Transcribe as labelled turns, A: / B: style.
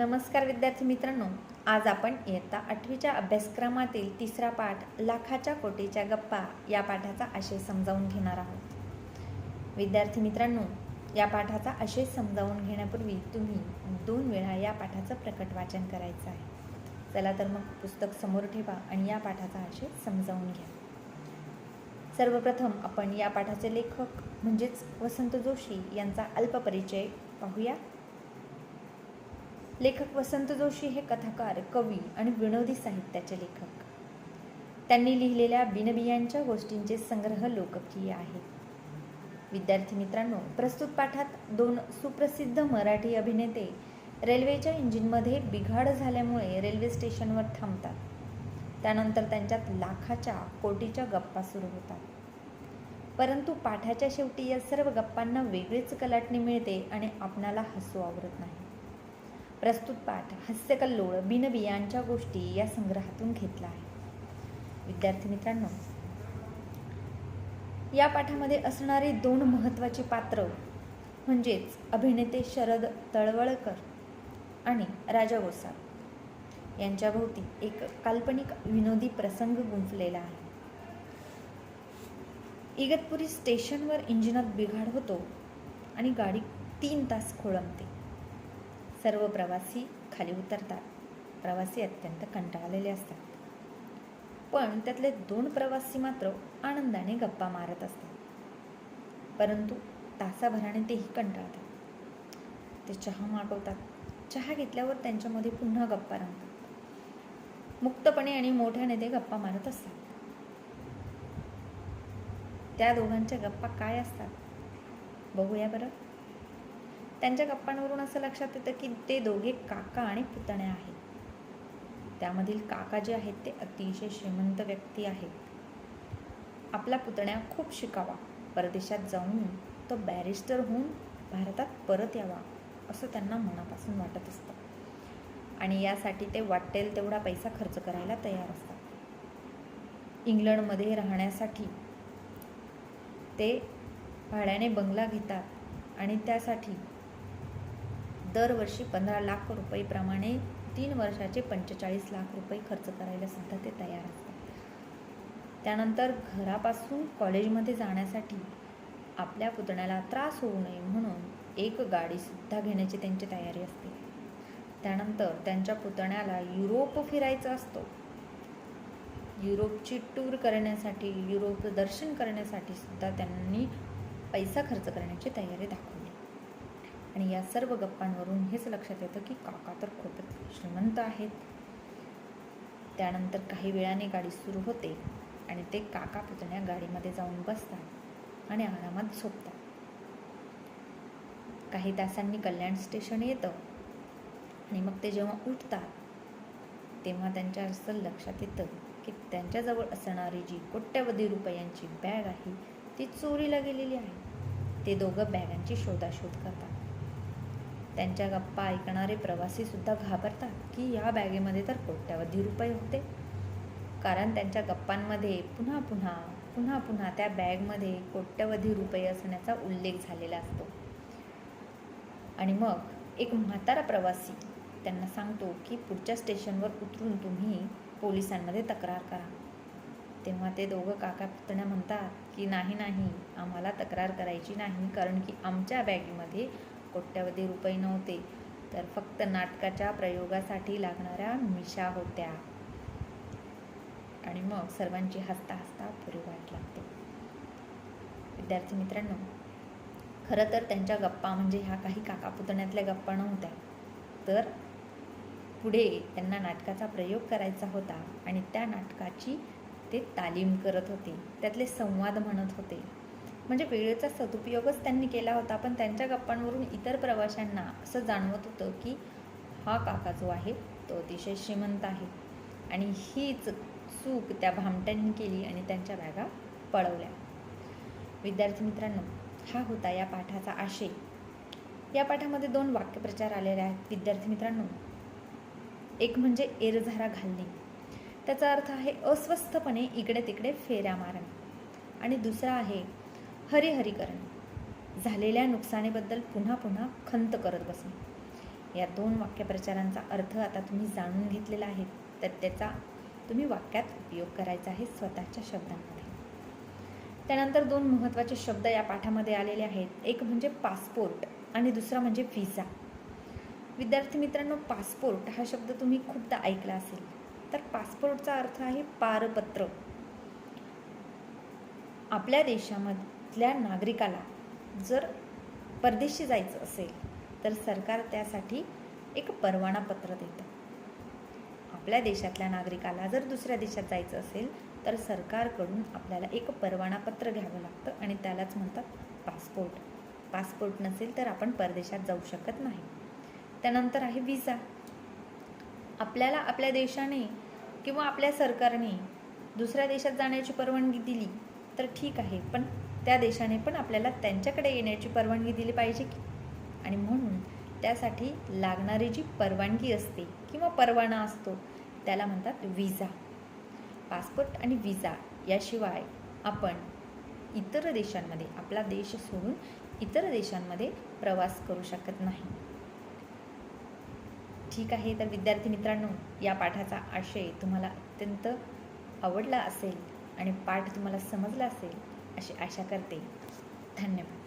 A: नमस्कार विद्यार्थी मित्रांनो आज आपण इयत्ता आठवीच्या अभ्यासक्रमातील तिसरा पाठ लाखाच्या कोटीच्या गप्पा या पाठाचा आशय समजावून घेणार आहोत. विद्यार्थी मित्रांनो या पाठाचा आशय समजावून घेण्यापूर्वी तुम्ही दोन वेळा या पाठाचं प्रकट वाचन करायचं आहे. चला तर मग पुस्तक समोर ठेवा आणि या पाठाचा आशय समजावून घ्या. सर्वप्रथम आपण या पाठाचे लेखक म्हणजेच वसंत जोशी यांचा अल्प परिचय पाहूया. लेखक वसंत जोशी हे कथाकार कवी आणि विनोदी साहित्याचे लेखक. त्यांनी लिहिलेल्या बिनबियांच्या गोष्टींचे संग्रह लोकप्रिय आहेत. विद्यार्थी मित्रांनो प्रस्तुत पाठात दोन सुप्रसिद्ध मराठी अभिनेते रेल्वेच्या इंजिनमध्ये बिघाड झाल्यामुळे रेल्वे स्टेशनवर थांबतात. त्यानंतर त्यांच्यात लाखाच्या कोटीच्या गप्पा सुरू होतात. परंतु पाठाच्या शेवटी या सर्व गप्पांना वेगळीच कलाटणी मिळते आणि आपणाला हसू आवरत नाही. प्रस्तुत पाठ हास्यकल्लोळ बिनबियांच्या गोष्टी या संग्रहातून घेतला आहे. विद्यार्थी मित्रांनो या पाठामध्ये असणारी दोन महत्त्वाची पात्र म्हणजेच अभिनेते शरद तळवळकर आणि राजा गोसावी यांच्याभोवती एक काल्पनिक विनोदी प्रसंग गुंफलेला आहे. इगतपुरी स्टेशनवर इंजिनात बिघाड होतो आणि गाडी तीन तास खोळंबते. सर्व प्रवासी खाली उतरतात. प्रवासी अत्यंत कंटाळलेले असतात. पण त्यातले दोन प्रवासी मात्र आनंदाने गप्पा मारत असतात. परंतु तासाभराने तेही कंटाळतात. ते चहा मागवतात. चहा घेतल्यावर त्यांच्यामध्ये पुन्हा गप्पा रंगतात. मुक्तपणे आणि मोठ्याने ते गप्पा मारत असतात. त्या दोघांच्या गप्पा काय असतात? बघूया बरं. त्यांच्या गप्पांवरून असं लक्षात येतं की ते दोघे काका आणि पुतण्या आहेत. त्यामधील काका जे आहेत ते अतिशय श्रीमंत व्यक्ती आहेत. आपला पुतण्या खूप शिकावा. परदेशात जाऊन तो बॅरिस्टर होऊन भारतात परत यावा असं त्यांना मनापासून वाटत असतं. आणि यासाठी ते वाटेल तेवढा पैसा खर्च करायला तयार असतात. इंग्लंडमध्ये राहण्यासाठी ते भाड्याने बंगला घेतात आणि त्यासाठी दरवर्षी पंधरा लाख रुपयेप्रमाणे तीन वर्षाचे पंचेचाळीस लाख रुपये खर्च करायला सुद्धा ते तयार असतात. त्यानंतर घरापासून कॉलेजमध्ये जाण्यासाठी आपल्या पुतण्याला त्रास होऊ नये म्हणून एक गाडीसुद्धा घेण्याची त्यांची तयारी असते. त्यानंतर त्यांच्या पुतण्याला युरोप फिरायचं असतो. युरोपची टूर करण्यासाठी युरोप दर्शन करण्यासाठी सुद्धा त्यांनी पैसा खर्च करण्याची तयारी दाखवली. आणि या सर्व गप्पांवरून हेच लक्षात येतं की काका तर खूपच श्रीमंत आहेत. त्यानंतर काही वेळाने गाडी सुरू होते आणि ते काका पुतण्या गाडीमध्ये जाऊन बसतात आणि आरामात झोपतात. काही तासांनी कल्याण स्टेशन येतं आणि मग ते जेव्हा उठतात तेव्हा त्यांच्या असं लक्षात येतं की त्यांच्याजवळ असणारी जी कोट्यवधी रुपयांची बॅग आहे ती चोरीला गेलेली आहे. ते दोघं बॅगांची शोधाशोध करतात. त्यांच्या गप्पा ऐकणारे प्रवासीसुद्धा घाबरतात की या बॅगेमध्ये तर कोट्यावधी रुपये होते. कारण त्यांच्या गप्पांमध्ये पुन्हा पुन्हा पुन्हा पुन्हा त्या बॅगमध्ये कोट्यवधी रुपये असण्याचा उल्लेख झालेला असतो. आणि मग एक म्हातारा प्रवासी त्यांना सांगतो की पुढच्या स्टेशनवर उतरून तुम्ही पोलिसांमध्ये तक्रार करा. तेव्हा ते दोघं काका पुतण्या म्हणतात की नाही नाही आम्हाला तक्रार करायची नाही कारण की आमच्या बॅगेमध्ये कोट्यवधी रुपये नव्हते तर फक्त नाटकाच्या प्रयोगासाठी लागणाऱ्या मिशा होत्या. आणि मग सर्वांची हसता हसता पुरी वाट लागते. विद्यार्थी मित्रांनो खरं तर त्यांच्या गप्पा म्हणजे ह्या काही काका पुतण्यातल्या गप्पा नव्हत्या. तर पुढे त्यांना नाटकाचा प्रयोग करायचा होता आणि त्या नाटकाची ते तालीम करत होते. त्यातले संवाद म्हणत होते. म्हणजे वेळेचा सदुपयोगच त्यांनी केला होता पण त्यांच्या गप्पांवरून इतर प्रवाशांना असं जाणवत होतं की हा काका जो आहे तो अतिशय श्रीमंत आहे. आणि हीच चूक त्या भामट्यांनी केली आणि त्यांच्या बॅगा पळवल्या. विद्यार्थी मित्रांनो हा होता या पाठाचा आशय. या पाठामध्ये दोन वाक्यप्रचार आलेले आहेत. विद्यार्थी मित्रांनो एक म्हणजे एरझारा घालणे. त्याचा अर्थ आहे अस्वस्थपणे इकडे तिकडे फेऱ्या मारणे. आणि दुसरा आहे हरिहरी करणे. झालेल्या नुकसानीबद्दल पुन्हा पुन्हा खंत करत बसणे. या दोन वाक्यप्रचारांचा अर्थ आता तुम्ही जाणून घेतलेला आहे तर त्याचा तुम्ही वाक्यात उपयोग करायचा आहे स्वतःच्या शब्दांमध्ये. त्यानंतर दोन महत्त्वाचे शब्द या पाठामध्ये आलेले आहेत. एक म्हणजे पासपोर्ट आणि दुसरा म्हणजे व्हिसा. विद्यार्थी मित्रांनो पासपोर्ट हा शब्द तुम्ही खूपदा ऐकला असेल तर पासपोर्टचा अर्थ आहे पारपत्र. आपल्या देशामध्ये देशामधल्या नागरिकाला जर परदेशी जायचं असेल तर सरकार त्यासाठी एक परवाना पत्र देतं. आपल्या देशातल्या नागरिकाला जर दुसऱ्या देशात जायचं असेल तर सरकारकडून आपल्याला एक परवाना पत्र घ्यावं लागतं आणि त्यालाच म्हणतात पासपोर्ट. पासपोर्ट नसेल तर आपण परदेशात जाऊ शकत नाही. त्यानंतर आहे व्हिसा. आपल्याला आपल्या देशाने किंवा आपल्या सरकारने दुसऱ्या देशात जाण्याची परवानगी दिली तर ठीक आहे. पण त्या देशाने पण आपल्याला त्यांच्याकडे येण्याची परवानगी दिली पाहिजे. की आणि म्हणून त्यासाठी लागणारी जी परवानगी असते किंवा परवाना असतो त्याला म्हणतात विजा पासपोर्ट आणि विजा याशिवाय आपण इतर देशांमध्ये आपला देश सोडून इतर देशांमध्ये प्रवास करू शकत नाही. ठीक आहे तर विद्यार्थी मित्रांनो या पाठाचा आशय तुम्हाला अत्यंत आवडला असेल आणि पाठ तुम्हाला समजला असेल अशी आशा करते. धन्यवाद.